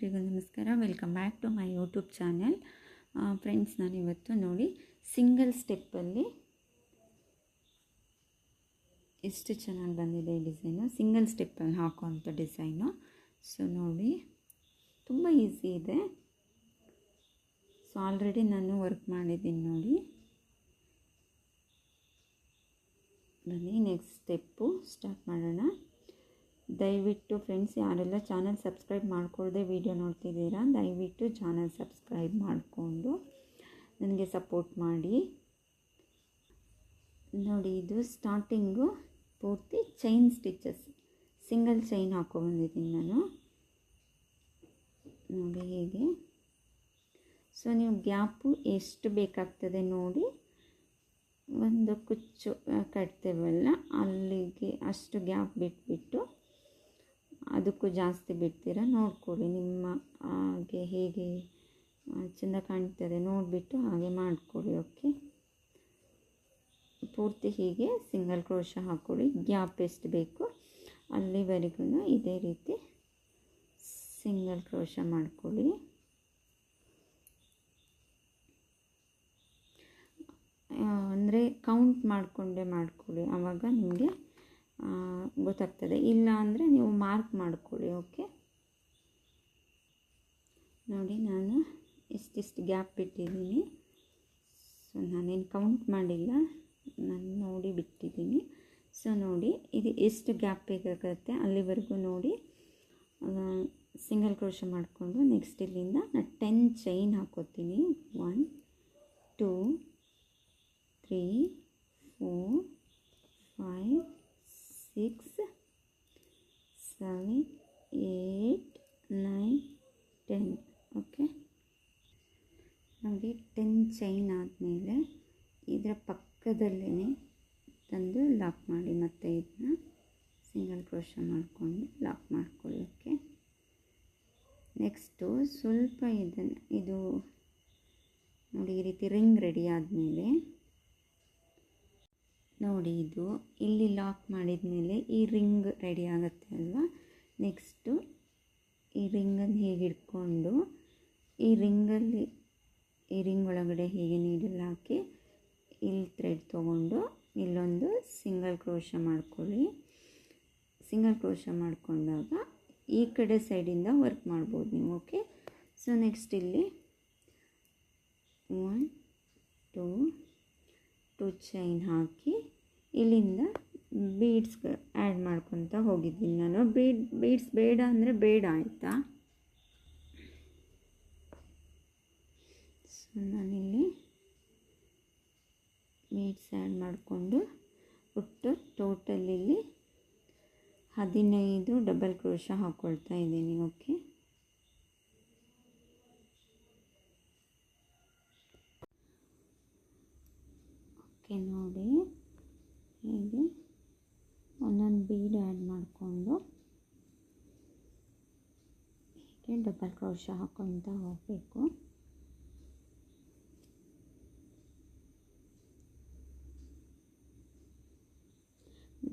ಎಲ್ರಿಗೂ ನಮಸ್ಕಾರ. Welcome back to my YouTube channel friends ನಾನಿವತ್ತು ನೋಡಿ ಸಿಂಗಲ್ ಸ್ಟೆಪ್ಪಲ್ಲಿ ಎಷ್ಟು ಚೆನ್ನಾಗಿ ಬಂದಿದೆ ಈ ಡಿಸೈನು ಸಿಂಗಲ್ ಸ್ಟೆಪ್ಪಲ್ಲಿ ಹಾಕುವಂಥ ಡಿಸೈನು ಸೊ ನೋಡಿ, ತುಂಬ ಈಸಿ ಇದೆ. ಸೊ ಆಲ್ರೆಡಿ ನಾನು ವರ್ಕ್ ಮಾಡಿದ್ದೀನಿ ನೋಡಿ. ಬನ್ನಿ ನೆಕ್ಸ್ಟ್ ಸ್ಟೆಪ್ಪು ಸ್ಟಾರ್ಟ್ ಮಾಡೋಣ. ದಯವಿಟ್ಟು ಫ್ರೆಂಡ್ಸ್, ಯಾರೆಲ್ಲ ಚಾನಲ್ ಸಬ್ಸ್ಕ್ರೈಬ್ ಮಾಡಿಕೊಳ್ಳದೆ ವಿಡಿಯೋ ನೋಡ್ತಿದ್ದೀರಾ, ದಯವಿಟ್ಟು ಚಾನಲ್ ಸಬ್ಸ್ಕ್ರೈಬ್ ಮಾಡಿಕೊಂಡು ನನಗೆ ಸಪೋರ್ಟ್ ಮಾಡಿ. ನೋಡಿ, ಇದು ಸ್ಟಾರ್ಟಿಂಗು ಪೂರ್ತಿ ಚೈನ್ ಸ್ಟಿಚಸ್ ಸಿಂಗಲ್ ಚೈನ್ ಹಾಕೊಬಂದಿದ್ದೀನಿ ನಾನು. ನೋಡಿ ಹೇಗೆ. ಸೊ ನೀವು ಗ್ಯಾಪು ಎಷ್ಟು ಬೇಕಾಗ್ತದೆ ನೋಡಿ, ಒಂದು ಕುಚ್ಚು ಕಟ್ತೇವಲ್ಲ, ಅಲ್ಲಿಗೆ ಅಷ್ಟು ಗ್ಯಾಪ್ ಬಿಟ್ಬಿಟ್ಟು ಅದಕ್ಕೂ ಜಾಸ್ತಿ ಬಿಡ್ತೀರಾ? ನೋಡ್ಕೊಳ್ಳಿ ನಿಮ್ಮ, ಹಾಗೆ ಹೇಗೆ ಚೆಂದ ಕಾಣ್ತದೆ ನೋಡಿಬಿಟ್ಟು ಹಾಗೆ ಮಾಡಿಕೊಳ್ಳಿ, ಓಕೆ? ಪೂರ್ತಿ ಹೀಗೆ ಸಿಂಗಲ್ ಕ್ರೋಶ ಹಾಕ್ಕೊಳ್ಳಿ ಗ್ಯಾಪ್ ಎಷ್ಟು ಬೇಕು ಅಲ್ಲಿವರೆಗೂ ಇದೇ ರೀತಿ ಸಿಂಗಲ್ ಕ್ರೋಶ ಮಾಡ್ಕೊಳ್ಳಿ. ಅಂದರೆ ಕೌಂಟ್ ಮಾಡಿಕೊಂಡೇ ಮಾಡ್ಕೊಳ್ಳಿ. ಆವಾಗ ನಿಮಗೆ ಗೊತ್ತಾಗ್ತದೆ. ಇಲ್ಲ ಅಂದರೆ ನೀವು ಮಾರ್ಕ್ ಮಾಡಿಕೊಳ್ಳಿ ಓಕೆ ನೋಡಿ, ನಾನು ಇಷ್ಟಿಷ್ಟು ಗ್ಯಾಪ್ ಬಿಟ್ಟಿದ್ದೀನಿ ಸೊ ನಾನೇನು ಕೌಂಟ್ ಮಾಡಿಲ್ಲ, ನಾನು ನೋಡಿ ಬಿಟ್ಟಿದ್ದೀನಿ. ಸೊ ನೋಡಿ, ಇದು ಎಷ್ಟು ಗ್ಯಾಪ್ ಬೇಕಾಗುತ್ತೆ ಅಲ್ಲಿವರೆಗೂ ನೋಡಿ. ಸಿಂಗಲ್ ಕ್ರೋಶ ಮಾಡಿಕೊಂಡು ನೆಕ್ಸ್ಟ್ ಇಲ್ಲಿಂದ ನಾನು ಟೆನ್ ಚೈನ್ ಹಾಕೋತೀನಿ. One two three four five six seven eight nine ten okay ನೋಡಿ ಟೆನ್ ಚೈನ್ ಆದಮೇಲೆ ಇದರ ಪಕ್ಕದಲ್ಲೇ ತಂದು ಲಾಕ್ ಮಾಡಿ ಮತ್ತೆ ಇದನ್ನ ಸಿಂಗಲ್ ಕ್ರೋಶ ಮಾಡಿಕೊಂಡು ಲಾಕ್ ಮಾಡ್ಕೊಳ್ಳಿ ಓಕೆ ನೆಕ್ಸ್ಟು ಸ್ವಲ್ಪ ಇದನ್ನು, ಇದು ನೋಡಿ ಈ ರೀತಿ ರಿಂಗ್ ರೆಡಿ ಆದಮೇಲೆ ನೋಡಿ ಇದು ಇಲ್ಲಿ ಲಾಕ್ ಮಾಡಿದ ಮೇಲೆ ಈ ರಿಂಗ್ ರೆಡಿ ಆಗುತ್ತೆ ಅಲ್ವಾ? ನೆಕ್ಸ್ಟು ಈ ರಿಂಗನ್ನು ಹೀಗೆ ಇಟ್ಕೊಂಡು, ಈ ರಿಂಗಲ್ಲಿ ಈ ರಿಂಗ್ ಒಳಗಡೆ ಹೀಗೆ ನೀಡಲು ಹಾಕಿ ಇಲ್ಲಿ ಥ್ರೆಡ್ ತೊಗೊಂಡು ಇಲ್ಲೊಂದು ಸಿಂಗಲ್ ಕ್ರೋಶ ಮಾಡ್ಕೊಳ್ಳಿ. ಸಿಂಗಲ್ ಕ್ರೋಶ ಮಾಡಿಕೊಂಡಾಗ ಈ ಕಡೆ ಸೈಡಿಂದ ವರ್ಕ್ ಮಾಡ್ಬೋದು ನೀವು ಓಕೆ ಸೊ ನೆಕ್ಸ್ಟ್ ಇಲ್ಲಿ ಒನ್ ಟೂ ಟು ಚೈನ್ ಹಾಕಿ ಇಲ್ಲಿಂದ ಬೀಡ್ಸ್ ಆ್ಯಡ್ ಮಾಡ್ಕೊತ ಹೋಗಿದ್ದೀನಿ ನಾನು. ಬೀಡ್ ಬೀಡ್ಸ್ ಬೇಡ ಅಂದರೆ ಬೇಡ ಆಯಿತಾ? ಸೊ ನಾನಿಲ್ಲಿ ಬೀಡ್ಸ್ ಆ್ಯಡ್ ಮಾಡಿಕೊಂಡು ಒಟ್ಟು ಟೋಟಲ್ ಇಲ್ಲಿ ಹದಿನೈದು ಡಬಲ್ ಕ್ರೋಶ ಹಾಕ್ಕೊಳ್ತಾ ಇದ್ದೀನಿ ಓಕೆ ಓಕೆ ನೋಡಿ. ಹೀಗೆ ಒಂದೊಂದು ಬೀಡ್ ಆ್ಯಡ್ ಮಾಡಿಕೊಂಡು ಹೀಗೆ ಡಬಲ್ ಕ್ರೋಶ ಹಾಕ್ಕೊತ ಹೋಗಬೇಕು.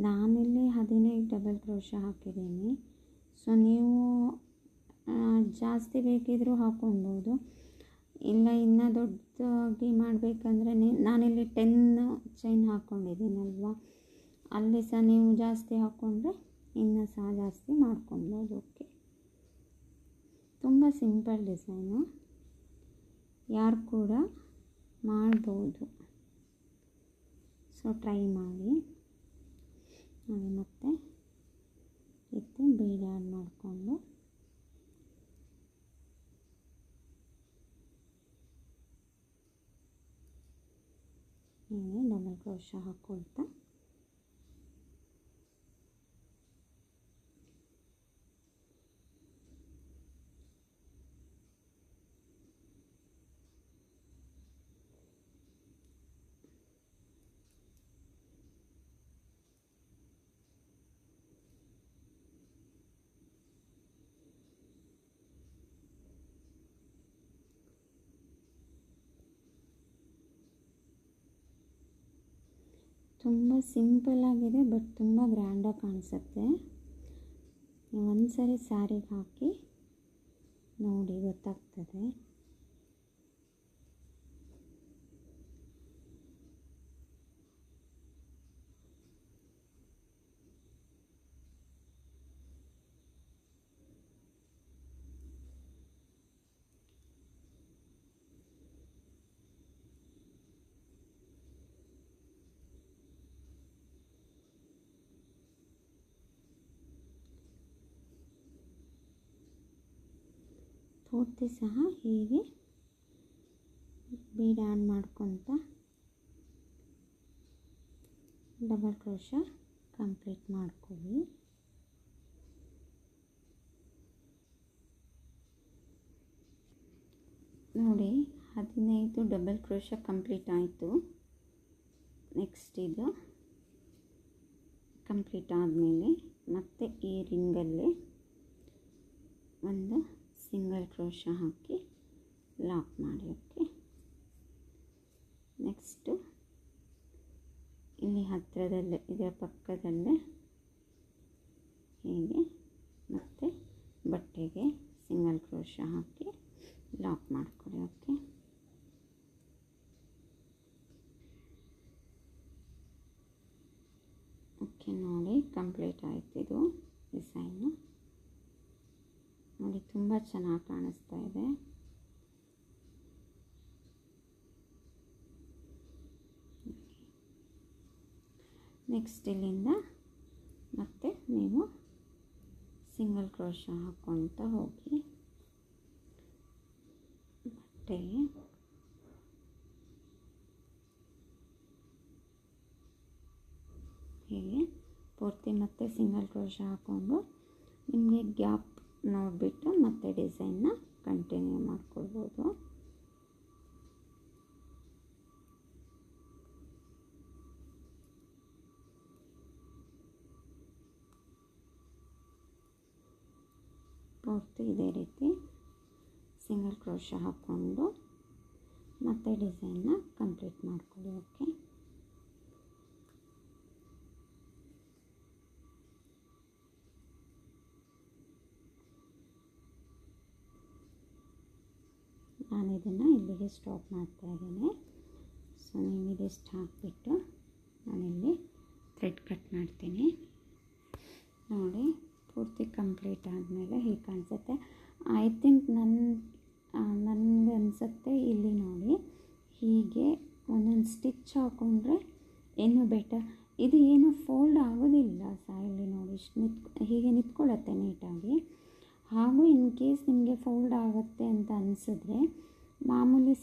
ನಾನಿಲ್ಲಿ ಹದಿನೈದು ಡಬಲ್ ಕ್ರೋಶ ಹಾಕಿದ್ದೀನಿ. ಸೊ ನೀವು ಜಾಸ್ತಿ ಬೇಕಿದ್ದರೂ ಹಾಕ್ಕೊಬೋದು ಇಲ್ಲ, ಇನ್ನೂ ದೊಡ್ಡದಾಗಿ ಮಾಡಬೇಕಂದ್ರೆ ನಾನಿಲ್ಲಿ ಟೆನ್ ಚೈನ್ ಹಾಕ್ಕೊಂಡಿದ್ದೀನಲ್ವಾ ಅಲ್ಲಿ ಸಹ ನೀವು ಜಾಸ್ತಿ ಹಾಕ್ಕೊಂಡ್ರೆ ಇನ್ನೂ ಸಹ ಜಾಸ್ತಿ ಮಾಡ್ಕೊಳ್ಬೋದು ಓಕೆ ತುಂಬ ಸಿಂಪಲ್ ಡಿಸೈನು ಯಾರು ಕೂಡ ಮಾಡ್ಬೋದು. ಸೊ ಟ್ರೈ ಮಾಡಿ. ನೋಡಿ ಮತ್ತೆ ಎತ್ತಿ ಬೇಳೆ ಆ್ಯಡ್ ಮಾಡಿಕೊಂಡು. ಹೀಗೆ ಡಬಲ್ ಕ್ರೋಶ ಹಾಕ್ಕೊಳ್ತಾ ತುಂಬ ಸಿಂಪಲ್ಲಾಗಿದೆ ಬಟ್ ತುಂಬ ಗ್ರ್ಯಾಂಡಾಗಿ ಕಾಣಿಸುತ್ತೆ. ಒಂದು ಸರಿ ಸ್ಯಾರಿಗೆ ಹಾಕಿ ನೋಡಿ ಗೊತ್ತಾಗ್ತದೆ. ಪೂರ್ತಿ ಸಹ ಹೀಗೆ ಬೀಡ್ ಆನ್ ಮಾಡ್ಕೊತ ಡಬಲ್ ಕ್ರೋಶ ಕಂಪ್ಲೀಟ್ ಮಾಡ್ಕೊಳ್ಳಿ. ನೋಡಿ, ಹದಿನೈದು ಡಬಲ್ ಕ್ರೋಶ ಕಂಪ್ಲೀಟ್ ಆಯಿತು. ನೆಕ್ಸ್ಟ್ ಇದು ಕಂಪ್ಲೀಟ್ ಆದಮೇಲೆ ಮತ್ತೆ ಈ ರಿಂಗಲ್ಲೇ ಒಂದು ಸಿಂಗಲ್ ಕ್ರೋಶ ಹಾಕಿ ಲಾಕ್ ಮಾಡಿ ಓಕೆ ನೆಕ್ಸ್ಟು ಇಲ್ಲಿ ಹತ್ತಿರದಲ್ಲೇ ಇದರ ಪಕ್ಕದಲ್ಲೇ ಹೀಗೆ? ಮತ್ತು ಬಟ್ಟೆಗೆ ಸಿಂಗಲ್ ಕ್ರೋಶ ಹಾಕಿ ಲಾಕ್ ಮಾಡ್ಕೊಳ್ಳಿ ಓಕೆ ಓಕೆ ನೋಡಿ ಕಂಪ್ಲೀಟ್ ಆಯ್ತಿದು ಡಿಸೈನು ನೋಡಿ, ತುಂಬ ಚೆನ್ನಾಗಿ ಕಾಣಿಸ್ತಾ ಇದೆ. ನೆಕ್ಸ್ಟ್ ಇಲ್ಲಿಂದ ಮತ್ತೆ ನೀವು ಸಿಂಗಲ್ ಕ್ರೋಶ ಹಾಕ್ಕೊಳ್ತಾ ಹೋಗಿ. ಬಟ್ಟೆಗೆ ಹೀಗೆ ಪೂರ್ತಿ ಮತ್ತೆ ಸಿಂಗಲ್ ಕ್ರೋಶ ಹಾಕ್ಕೊಂಡು ನಿಮಗೆ ಗ್ಯಾಪ್ ನೋಡಿಬಿಟ್ಟು ಮತ್ತೆ ಡಿಸೈನ್ನ ಕಂಟಿನ್ಯೂ ಮಾಡ್ಕೊಳ್ಬೋದು. ಪೂರ್ತಿ ಇದೇ ರೀತಿ ಸಿಂಗಲ್ ಕ್ರೋಶ ಹಾಕ್ಕೊಂಡು ಮತ್ತೆ ಡಿಸೈನ್ನ ಕಂಪ್ಲೀಟ್ ಮಾಡ್ಕೊಳ್ಳಿ, ಓಕೆ ನಾನು ಇದನ್ನು ಇಲ್ಲಿಗೆ ಸ್ಟಾಪ್ ಮಾಡ್ತಾ ಇದ್ದೀನಿ. ಸೊ ನೀವು ಇದಿಷ್ಟು ಹಾಕಿಬಿಟ್ಟು ನಾನಿಲ್ಲಿ ಥ್ರೆಡ್ ಕಟ್ ಮಾಡ್ತೀನಿ. ನೋಡಿ, ಪೂರ್ತಿ ಕಂಪ್ಲೀಟ್ ಆದಮೇಲೆ ಹೀಗೆ ಕಾಣಿಸುತ್ತೆ. ಐ ಥಿಂಕ್ ನನ್ನ ನನಗೆ ಅನಿಸುತ್ತೆ ಇಲ್ಲಿ ನೋಡಿ, ಹೀಗೆ ಒಂದೊಂದು ಸ್ಟಿಚ್ ಹಾಕ್ಕೊಂಡ್ರೆ ಇನ್ನೂ ಬೆಟರ್ ಇದು ಏನು ಫೋಲ್ಡ್ ಆಗೋದಿಲ್ಲ ಸಹ ಇಲ್ಲಿ ನೋಡಿ, ಇಷ್ಟು ನಿತ್, ಹೀಗೆ ನಿಂತ್ಕೊಳ್ಳುತ್ತೆ ನೀಟಾಗಿ ಹಾಗೂ ಇನ್ ಕೇಸ್ ನಿಮಗೆ ಫೋಲ್ಡ್ ಆಗುತ್ತೆ ಅಂತ ಅನಿಸಿದ್ರೆ ಮಾಮೂಲಿ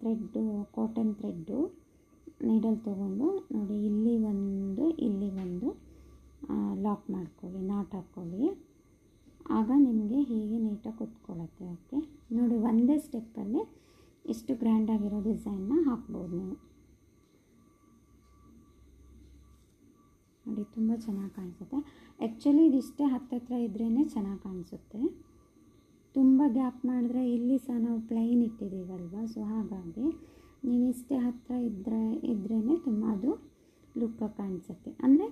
ಥ್ರೆಡ್ಡು, ಕಾಟನ್ ಥ್ರೆಡ್ಡು ನೀಡಲ್ ತೊಗೊಂಡು ನೋಡಿ ಇಲ್ಲಿ ಒಂದು ಇಲ್ಲಿ ಒಂದು ಲಾಕ್ ಮಾಡ್ಕೊಳ್ಳಿ ನಾಟ್ ಹಾಕ್ಕೊಳ್ಳಿ ಆಗ ನಿಮಗೆ ಹೀಗೆ ನೀಟಾಗಿ ಕುತ್ಕೊಳ್ಳುತ್ತೆ ಓಕೆ ನೋಡಿ ಒಂದೇ ಸ್ಟೆಪ್ಪಲ್ಲಿ ಇಷ್ಟು ಗ್ರ್ಯಾಂಡಾಗಿರೋ ಡಿಸೈನ್ನ ಹಾಕ್ಬೋದು ನೀವು. ನೋಡಿ, ತುಂಬ ಚೆನ್ನಾಗಿ ಕಾಣಿಸುತ್ತೆ. ಆ್ಯಕ್ಚುಲಿ ಇದಿಷ್ಟೇ ಹತ್ತತ್ರ ಇದ್ರೇ ಚೆನ್ನಾಗಿ ಕಾಣಿಸುತ್ತೆ. ತುಂಬ ಗ್ಯಾಪ್ ಮಾಡಿದ್ರೆ ಇಲ್ಲಿ ಸಹ ನಾವು ಪ್ಲೈನ್ ಇಟ್ಟಿದ್ದೀವಲ್ವ? ಸೊ ಹಾಗಾಗಿ ನೀವು ಇಷ್ಟೇ ಹತ್ತಿರ ಇದ್ದರೆ ಇದ್ರೇ ತುಂಬ ಅದು ಲುಕ್ಕಾಗಿ ಕಾಣಿಸುತ್ತೆ. ಅಂದರೆ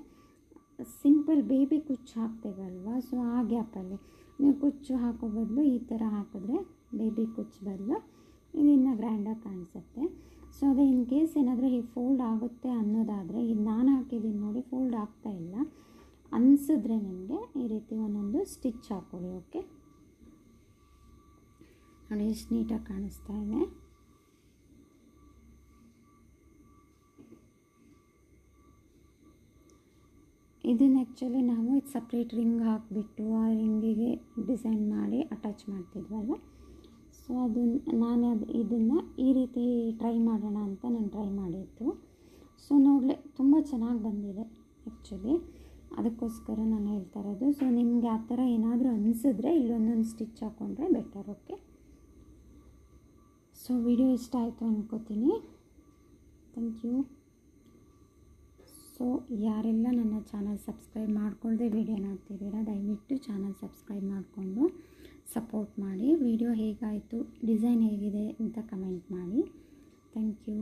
ಸಿಂಪಲ್ ಬೇಬಿ ಕುಚ್ಚು ಹಾಕ್ತೇವಲ್ವ? ಸೊ ಆ ಗ್ಯಾಪಲ್ಲಿ ನೀವು ಕುಚ್ಚು ಹಾಕೋ ಬದಲು ಈ ಥರ ಹಾಕಿದ್ರೆ ಬೇಬಿ ಕುಚ್ಚು ಬದಲು ಇದು ಇನ್ನೂ ಗ್ರ್ಯಾಂಡಾಗಿ ಕಾಣಿಸುತ್ತೆ. ಸೊ ಅದೇ ಇನ್ ಕೇಸ್ ಏನಾದರೂ ಈ ಫೋಲ್ಡ್ ಆಗುತ್ತೆ ಅನ್ನೋದಾದರೆ ಇದು ನಾನು ಹಾಕಿದ್ದೀನಿ ನೋಡಿ ಫೋಲ್ಡ್ ಆಗ್ತಾ ಇಲ್ಲ. ಅನಿಸಿದ್ರೆ ನಿಮಗೆ ಈ ರೀತಿ ಒಂದೊಂದು ಸ್ಟಿಚ್ ಹಾಕ್ಕೊಳ್ಳಿ ಓಕೆ ನೋಡಿ, ಎಷ್ಟು ನೀಟಾಗಿ ಕಾಣಿಸ್ತಾ ಇದೆ. ಇದನ್ನು ಆ್ಯಕ್ಚುಲಿ ನಾವು ಇದು ಸಪ್ರೇಟ್ ರಿಂಗ್ ಹಾಕಿಬಿಟ್ಟು ಆ ರಿಂಗಿಗೆ ಡಿಸೈನ್ ಮಾಡಿ ಅಟ್ಯಾಚ್ ಮಾಡ್ತಿದ್ವಲ್ಲ ಸೊ ಅದು ನಾನು ಅದು ಇದನ್ನು ಈ ರೀತಿ ಟ್ರೈ ಮಾಡೋಣ ಅಂತ ನಾನು ಟ್ರೈ ಮಾಡಿದ್ದು. ಸೊ ನೋಡಲಿ, ತುಂಬ ಚೆನ್ನಾಗಿ ಬಂದಿದೆ ಆ್ಯಕ್ಚುಲಿ ಅದಕ್ಕೋಸ್ಕರ ನಾನು ಹೇಳ್ತಾ ಇರೋದು ಸೊ ನಿಮಗೆ ಆ ಥರ ಏನಾದರೂ ಅನಿಸಿದ್ರೆ ಇಲ್ಲೊಂದೊಂದು ಸ್ಟಿಚ್ ಹಾಕ್ಕೊಂಡ್ರೆ ಬೆಟರ್ ಓಕೆ ಸೊ ವಿಡಿಯೋ ಇಷ್ಟ ಆಯಿತು ಅಂದ್ಕೋತೀನಿ ಥ್ಯಾಂಕ್ ಯು ಸೊ ಯಾರೆಲ್ಲ ನನ್ನ ಚಾನಲ್ ಸಬ್ಸ್ಕ್ರೈಬ್ ಮಾಡ್ಕೊಳ್ಳದೆ ವಿಡಿಯೋ ನೋಡ್ತಿದ್ದೀರಾ, ದಯವಿಟ್ಟು ಚಾನಲ್ ಸಬ್ಸ್ಕ್ರೈಬ್ ಮಾಡಿಕೊಂಡು ಸಪೋರ್ಟ್ ಮಾಡಿ. ವಿಡಿಯೋ ಹೇಗಾಯಿತು, ಡಿಸೈನ್ ಹೇಗಿದೆ ಅಂತ ಕಮೆಂಟ್ ಮಾಡಿ. Thank you